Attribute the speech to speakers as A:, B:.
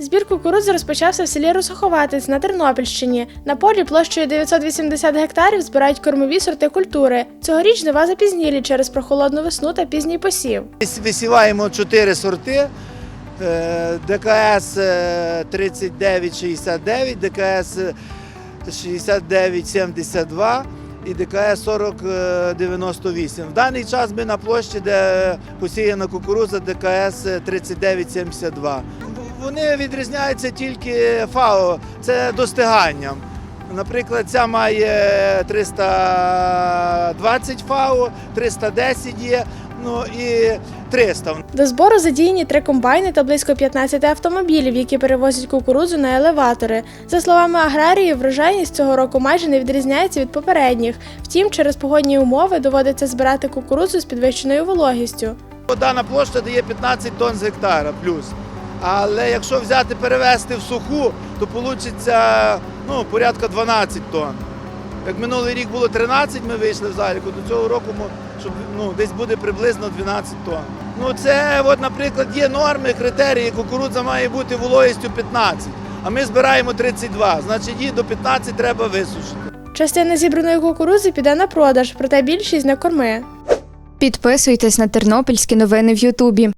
A: Збір кукурудзи розпочався в селі Русоховатець на Тернопільщині. На полі площею 980 гектарів збирають кормові сорти культури. Цьогоріч жнива запізнілі через прохолодну весну та пізній посів.
B: Висіваємо чотири сорти. Е, ДКС е, 3969, ДКС е, 6972 і ДКС 4098. В даний час ми на площі, де посіяна кукурудза ДКС 3972. Вони відрізняються тільки ФАО, це достиганням. Наприклад, ця має 320 ФАО, 310 є, ну і 300.
A: До збору задіяні три комбайни та близько 15 автомобілів, які перевозять кукурудзу на елеватори. За словами аграріїв, врожайність цього року майже не відрізняється від попередніх. Втім, через погодні умови доводиться збирати кукурудзу з підвищеною вологістю.
B: Дана площа дає 15 тонн з гектара плюс. Але якщо взяти перевести в суху, то вийде ну, порядка 12 тонн. Як минулий рік було 13, ми вийшли в заліку, до цього року щоб, ну, десь буде приблизно 12 тонн. Ну це, от, наприклад, є норми, критерії, кукурудза має бути вологістю 15, а ми збираємо 32, значить її до 15 треба висушити.
A: Частина зібраної кукурудзи піде на продаж, проте більшість на корми.
C: Підписуйтесь на тернопільські новини в Ютубі.